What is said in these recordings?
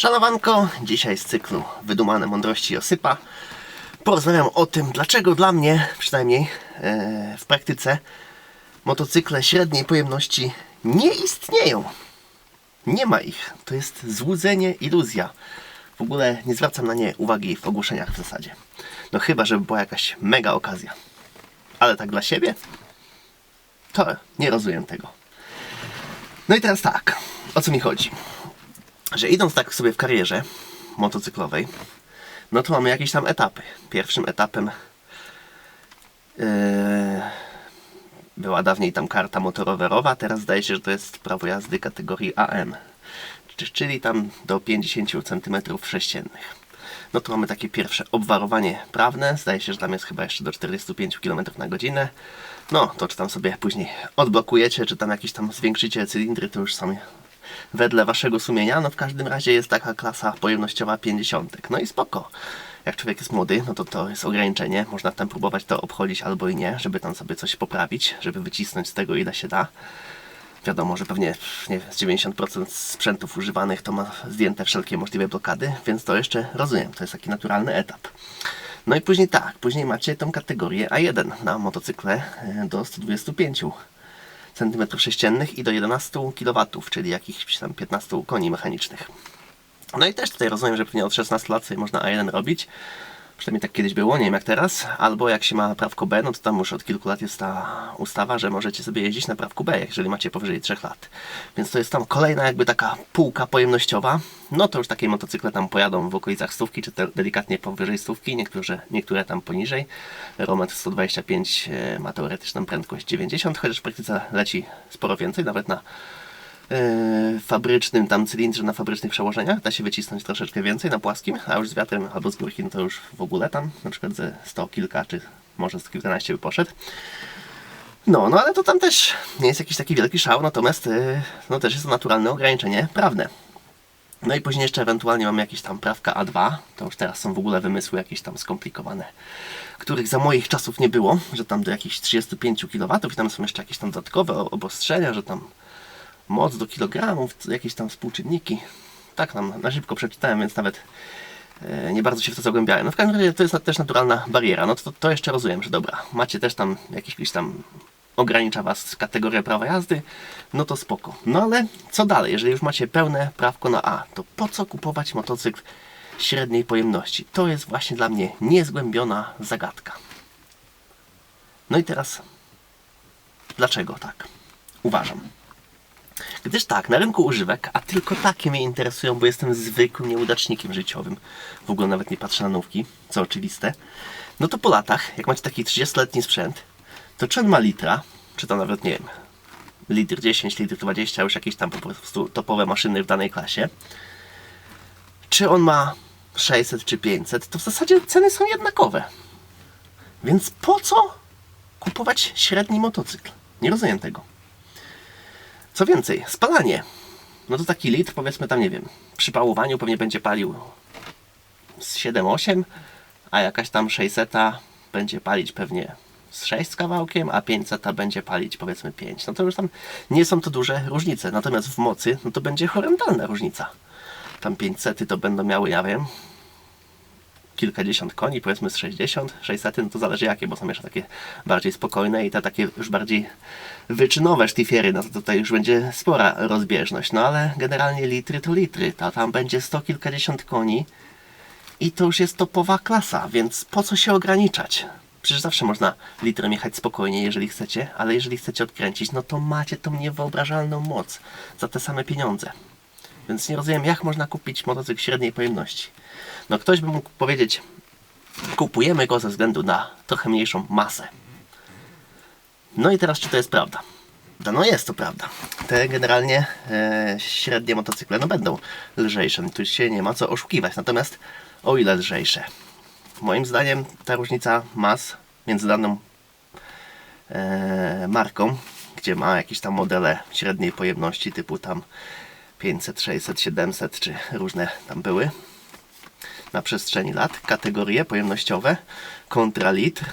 Szanowanko, dzisiaj z cyklu Wydumane Mądrości Osypa porozmawiam o tym, dlaczego dla mnie, przynajmniej e, w praktyce, motocykle średniej pojemności nie istnieją. Nie ma ich. To jest złudzenie, iluzja. W ogóle nie zwracam na nie uwagi w ogłoszeniach w zasadzie. No chyba, żeby była jakaś mega okazja. Ale tak dla siebie? To nie rozumiem tego. No i teraz tak, o co mi chodzi? Że idąc tak sobie w karierze motocyklowej, no to mamy jakieś tam etapy. Pierwszym etapem yy, była dawniej tam karta motorowerowa, teraz zdaje się, że to jest prawo jazdy kategorii AM, czy- czyli tam do 50 cm sześciennych. No to mamy takie pierwsze obwarowanie prawne, zdaje się, że tam jest chyba jeszcze do 45 km na godzinę. No, to czy tam sobie później odblokujecie, czy tam jakieś tam zwiększycie cylindry, to już sami wedle waszego sumienia. No w każdym razie jest taka klasa pojemnościowa 50. No i spoko. Jak człowiek jest młody, no to to jest ograniczenie. Można tam próbować to obchodzić albo i nie, żeby tam sobie coś poprawić, żeby wycisnąć z tego ile się da. Wiadomo, że pewnie nie wiem, z 90% sprzętów używanych to ma zdjęte wszelkie możliwe blokady, więc to jeszcze rozumiem, to jest taki naturalny etap. No i później tak, później macie tą kategorię A1 na motocykle e, do 125 cm sześciennych i do 11 kW, czyli jakichś tam 15 koni mechanicznych. No i też tutaj rozumiem, że pewnie od 16 lat sobie można A1 robić. Przynajmniej tak kiedyś było, nie wiem jak teraz. Albo jak się ma prawko B, no to tam już od kilku lat jest ta ustawa, że możecie sobie jeździć na prawku B, jeżeli macie powyżej 3 lat. Więc to jest tam kolejna jakby taka półka pojemnościowa. No to już takie motocykle tam pojadą w okolicach stówki, czy delikatnie powyżej stówki, niektóre, niektóre tam poniżej. Romet 125 e, ma teoretyczną prędkość 90, chociaż w praktyce leci sporo więcej, nawet na fabrycznym tam cylindrze na fabrycznych przełożeniach da się wycisnąć troszeczkę więcej na płaskim, a już z wiatrem albo z górki no to już w ogóle tam na przykład ze 100 kilka czy może z kilkanaście by poszedł. No, no ale to tam też nie jest jakiś taki wielki szał, natomiast e, no też jest to naturalne ograniczenie prawne. No i później jeszcze ewentualnie mamy jakieś tam prawka A2, to już teraz są w ogóle wymysły jakieś tam skomplikowane, których za moich czasów nie było, że tam do jakichś 35 kW i tam są jeszcze jakieś tam dodatkowe obostrzenia, że tam moc do kilogramów, jakieś tam współczynniki. Tak nam na szybko przeczytałem, więc nawet e, nie bardzo się w to zagłębiałem. No w każdym razie to jest też naturalna bariera. No to, to jeszcze rozumiem, że dobra, macie też tam jakiś, jakiś tam ogranicza was kategoria prawa jazdy, no to spoko. No ale co dalej? Jeżeli już macie pełne prawko na A, to po co kupować motocykl średniej pojemności? To jest właśnie dla mnie niezgłębiona zagadka. No i teraz, dlaczego tak uważam? Gdyż tak, na rynku używek, a tylko takie mnie interesują, bo jestem zwykłym nieudacznikiem życiowym. W ogóle nawet nie patrzę na nówki, co oczywiste. No to po latach, jak macie taki 30-letni sprzęt, to czy on ma litra, czy to nawet nie wiem, litr 10, litr 20, już jakieś tam po prostu topowe maszyny w danej klasie, czy on ma 600 czy 500, to w zasadzie ceny są jednakowe. Więc po co kupować średni motocykl? Nie rozumiem tego. Co więcej, spalanie. No to taki litr, powiedzmy tam, nie wiem, przy pałowaniu pewnie będzie palił z 7-8, a jakaś tam 600 będzie palić pewnie z 6 z kawałkiem, a 500 będzie palić powiedzmy 5. No to już tam nie są to duże różnice. Natomiast w mocy, no to będzie horrendalna różnica. Tam 500 to będą miały, ja wiem, kilkadziesiąt koni, powiedzmy z 60, 600, no to zależy jakie, bo są jeszcze takie bardziej spokojne i te takie już bardziej wyczynowe sztifiery, no to tutaj już będzie spora rozbieżność, no ale generalnie litry to litry, to tam będzie sto kilkadziesiąt koni i to już jest topowa klasa, więc po co się ograniczać? Przecież zawsze można litrem jechać spokojnie, jeżeli chcecie, ale jeżeli chcecie odkręcić, no to macie tą niewyobrażalną moc za te same pieniądze. Więc nie rozumiem, jak można kupić motocykl średniej pojemności. No ktoś by mógł powiedzieć, kupujemy go ze względu na trochę mniejszą masę. No i teraz, czy to jest prawda? No jest to prawda. Te generalnie e, średnie motocykle no będą lżejsze, tu się nie ma co oszukiwać. Natomiast o ile lżejsze? Moim zdaniem ta różnica mas między daną e, marką, gdzie ma jakieś tam modele średniej pojemności typu tam 500, 600, 700 czy różne tam były na przestrzeni lat, kategorie pojemnościowe kontra litr,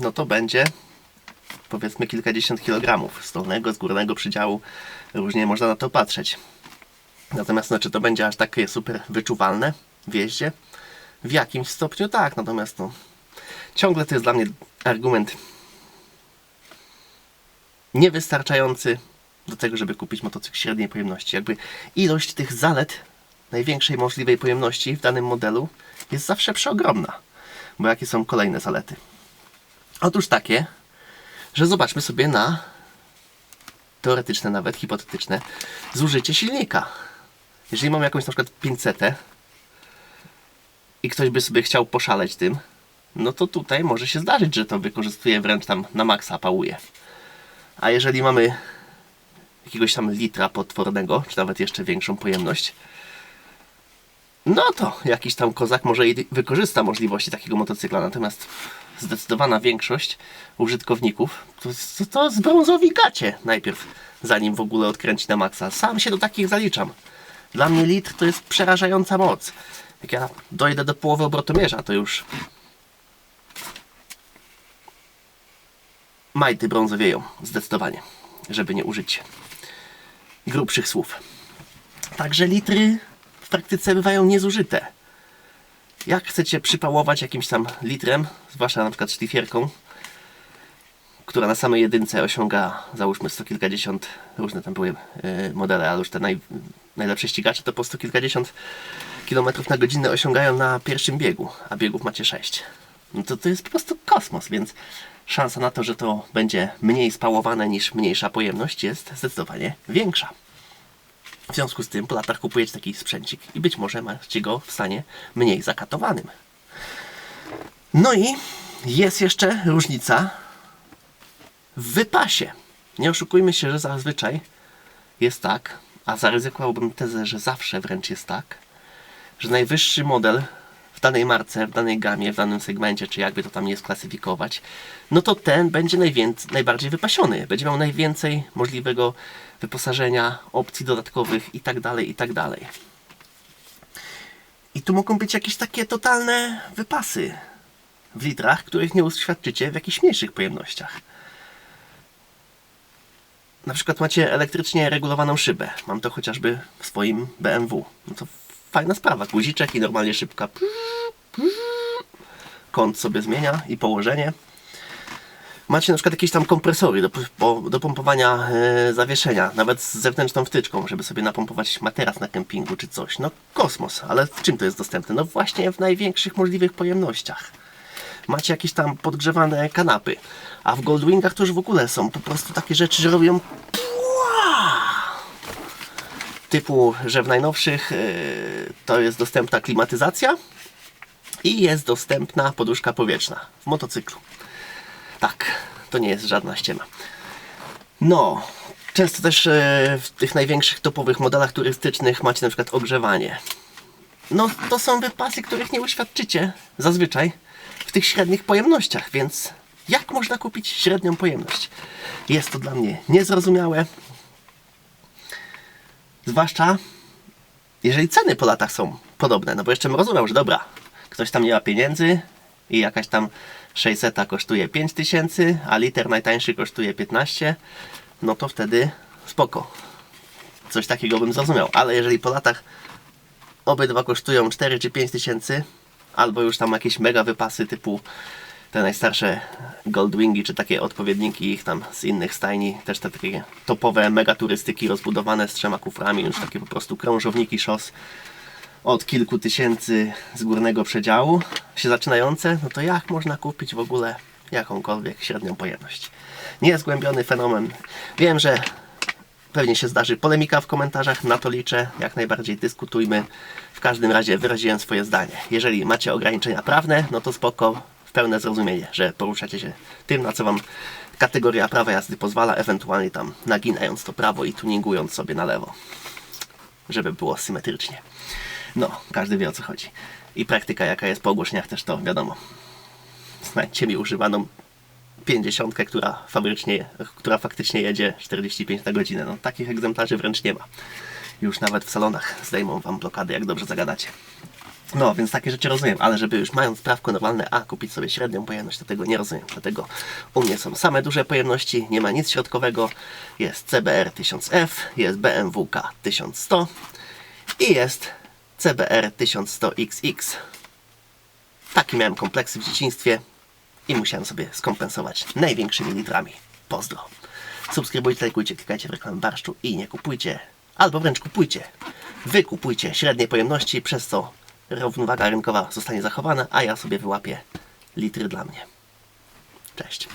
no to będzie powiedzmy kilkadziesiąt kilogramów z dolnego, z górnego przydziału. Różnie można na to patrzeć. Natomiast no, czy to będzie aż takie super wyczuwalne w jeździe? W jakimś stopniu tak, natomiast no, ciągle to jest dla mnie argument niewystarczający do tego, żeby kupić motocykl średniej pojemności. Jakby ilość tych zalet największej możliwej pojemności w danym modelu jest zawsze przeogromna. Bo jakie są kolejne zalety? Otóż takie, że zobaczmy sobie na teoretyczne, nawet hipotetyczne zużycie silnika. Jeżeli mam jakąś na przykład 500 i ktoś by sobie chciał poszaleć tym, no to tutaj może się zdarzyć, że to wykorzystuje wręcz tam na maksa, pałuje. A jeżeli mamy jakiegoś tam litra potwornego, czy nawet jeszcze większą pojemność, no to jakiś tam kozak może i wykorzysta możliwości takiego motocykla, natomiast zdecydowana większość użytkowników to, to, to zbrązowi gacie najpierw, zanim w ogóle odkręci na maksa. Sam się do takich zaliczam. Dla mnie litr to jest przerażająca moc. Jak ja dojdę do połowy obrotomierza, to już majty brązowieją, zdecydowanie, żeby nie użyć grubszych słów. Także litry w praktyce bywają niezużyte. Jak chcecie przypałować jakimś tam litrem, zwłaszcza na przykład szlifierką, która na samej jedynce osiąga załóżmy sto kilkadziesiąt, różne tam były yy, modele, ale już te naj, najlepsze ścigacze to po sto kilkadziesiąt kilometrów na godzinę osiągają na pierwszym biegu, a biegów macie sześć. No to to jest po prostu kosmos, więc szansa na to, że to będzie mniej spałowane niż mniejsza pojemność jest zdecydowanie większa. W związku z tym po latach kupujecie taki sprzęcik i być może macie go w stanie mniej zakatowanym. No i jest jeszcze różnica w wypasie. Nie oszukujmy się, że zazwyczaj jest tak, a zaryzykowałbym tezę, że zawsze wręcz jest tak, że najwyższy model w danej marce, w danej gamie, w danym segmencie, czy jakby to tam nie sklasyfikować, no to ten będzie najbardziej wypasiony. Będzie miał najwięcej możliwego wyposażenia, opcji dodatkowych i tak dalej, i tak. I tu mogą być jakieś takie totalne wypasy w litrach, których nie uświadczycie w jakichś mniejszych pojemnościach. Na przykład macie elektrycznie regulowaną szybę. Mam to chociażby w swoim BMW. No to fajna sprawa. Guziczek i normalnie szybka. Kąt sobie zmienia i położenie. Macie na przykład jakieś tam kompresory do, do pompowania e, zawieszenia, nawet z zewnętrzną wtyczką, żeby sobie napompować materac na kempingu czy coś. No kosmos, ale w czym to jest dostępne? No właśnie w największych możliwych pojemnościach. Macie jakieś tam podgrzewane kanapy, a w Goldwingach to już w ogóle są po prostu takie rzeczy, że robią typu, że w najnowszych yy, to jest dostępna klimatyzacja i jest dostępna poduszka powietrzna w motocyklu. Tak, to nie jest żadna ściema. No, często też yy, w tych największych topowych modelach turystycznych macie na przykład ogrzewanie. No, to są wypasy, których nie uświadczycie zazwyczaj w tych średnich pojemnościach, więc jak można kupić średnią pojemność? Jest to dla mnie niezrozumiałe. Zwłaszcza jeżeli ceny po latach są podobne. No bo jeszcze bym rozumiał, że dobra, ktoś tam nie ma pieniędzy i jakaś tam 600 kosztuje 5000, a liter najtańszy kosztuje 15, no to wtedy spoko. Coś takiego bym zrozumiał. Ale jeżeli po latach obydwa kosztują 4 czy 5 tysięcy, albo już tam jakieś mega wypasy typu te najstarsze Goldwingi, czy takie odpowiedniki ich tam z innych stajni, też te takie topowe mega turystyki rozbudowane z trzema kuframi, już takie po prostu krążowniki szos od kilku tysięcy z górnego przedziału się zaczynające, no to jak można kupić w ogóle jakąkolwiek średnią pojemność? Niezgłębiony fenomen. Wiem, że pewnie się zdarzy polemika w komentarzach, na to liczę, jak najbardziej dyskutujmy. W każdym razie wyraziłem swoje zdanie. Jeżeli macie ograniczenia prawne, no to spoko, pełne zrozumienie, że poruszacie się tym, na co Wam kategoria prawa jazdy pozwala, ewentualnie tam naginając to prawo i tuningując sobie na lewo, żeby było symetrycznie. No, każdy wie o co chodzi. I praktyka jaka jest po ogłoszeniach też to wiadomo. Znajdźcie mi używaną 50, która fabrycznie, która faktycznie jedzie 45 na godzinę. No, takich egzemplarzy wręcz nie ma. Już nawet w salonach zdejmą Wam blokady, jak dobrze zagadacie. No, więc takie rzeczy rozumiem, ale żeby już mając prawko normalne A kupić sobie średnią pojemność, to tego nie rozumiem. Dlatego u mnie są same duże pojemności, nie ma nic środkowego. Jest CBR 1000F, jest BMW K 1100 I jest CBR 1100XX. Takie miałem kompleksy w dzieciństwie i musiałem sobie skompensować największymi litrami. Pozdro. Subskrybujcie, lajkujcie, klikajcie w reklamę barszczu i nie kupujcie, albo wręcz kupujcie. Wy kupujcie średniej pojemności, przez co równowaga rynkowa zostanie zachowana, a ja sobie wyłapię litry dla mnie. Cześć.